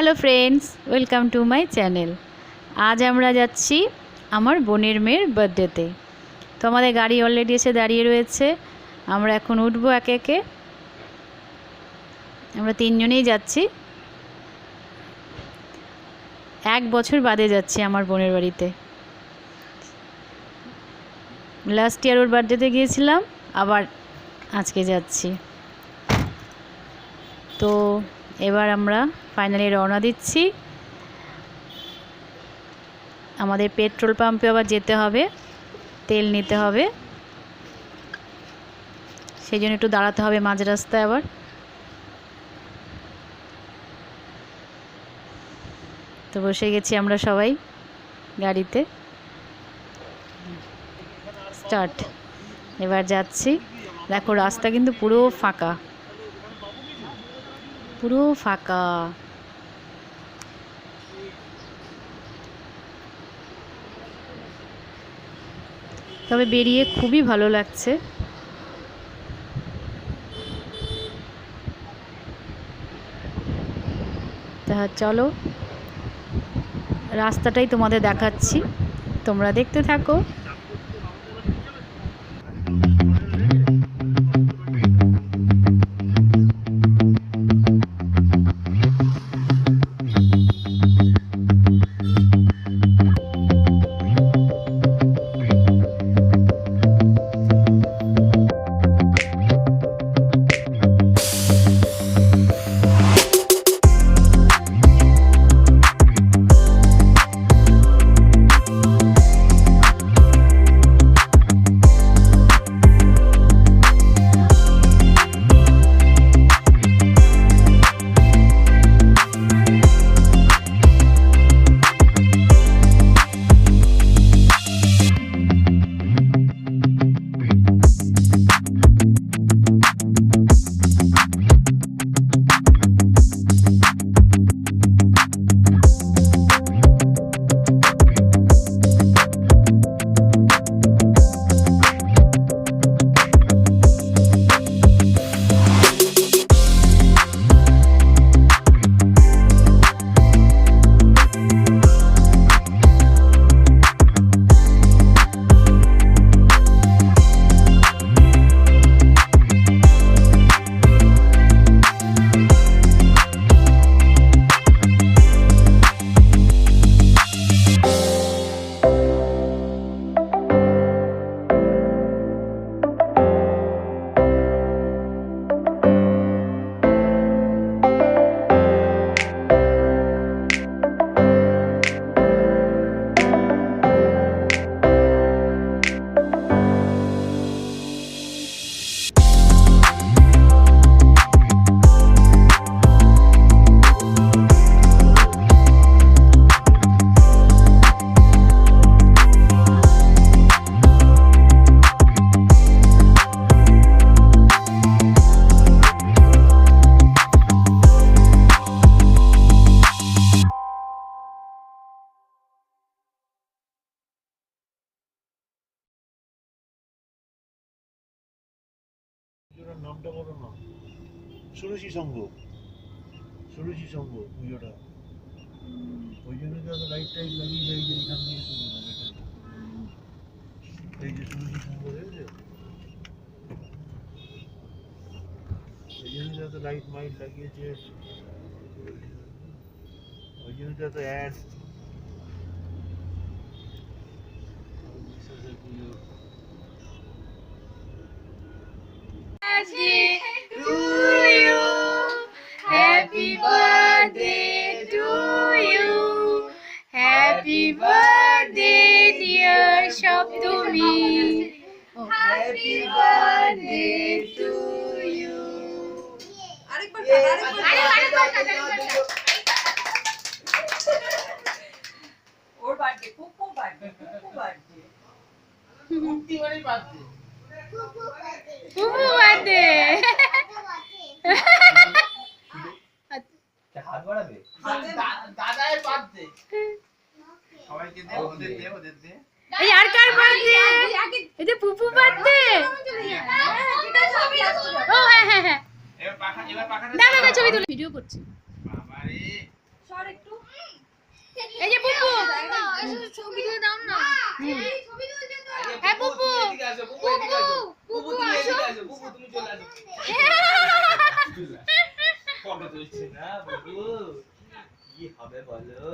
Hello friends welcome to my channel আজ আমরা যাচ্ছি আমার বোনের মেয়ের বার্থডেতে তো। আমাদের গাড়ি অলরেডি এসে দাঁড়িয়ে রয়েছে। আমরা এখন উঠবো একে একে। আমরা তিনজনেই যাচ্ছি। এক বছর বাদে যাচ্ছি আমার বোনের বাড়িতে। লাস্ট ইয়ার ওর বার্থডেতে গিয়েছিলাম, আবার আজকে যাচ্ছি। তো এবার আমরা ফাইনালি রওনা দিচ্ছি। আমাদের পেট্রোল পাম্পে আবার যেতে হবে, তেল নিতে হবে। সেই জন্য একটু দাঁড়াতে হবে মাঝ রাস্তায় আবার। তো বসে গেছি আমরা সবাই গাড়িতে। স্টার্ট। এবার যাচ্ছি। দেখো রাস্তা কিন্তু পুরো ফাঁকা। পুরো ফাঁকা। তবে বেরিয়ে খুবই ভালো লাগছে। তা চলো, রাস্তাটাই তোমাদের দেখাচ্ছি। তোমরা দেখতে থাকো। নামটা বলো না। ষোড়শী সংঘ ষোড়শী সংঘ পুজোটা। ওই জন্য তো লাইট টাইট লাগিয়ে যায় যে এখান থেকে শুরু হবে এই যে ষোড়শী সংঘ দেখেছ? ওই জন্য লাইট মাইট লাগিয়েছে। ওই জন্য তো অ্যাড to you. Happy birthday to you. Happy birthday, dear Shoptumi. Happy birthday to you. ওর বার্থডে বার্থডে না না না ছবি তুলে। ভিডিও করছি। এই যে বুবু ছবি তুলে দাও না। হ্যাঁ বুবু বুবু আসো আসো। ফটো তুলছে না বুবু কি হবে বলো?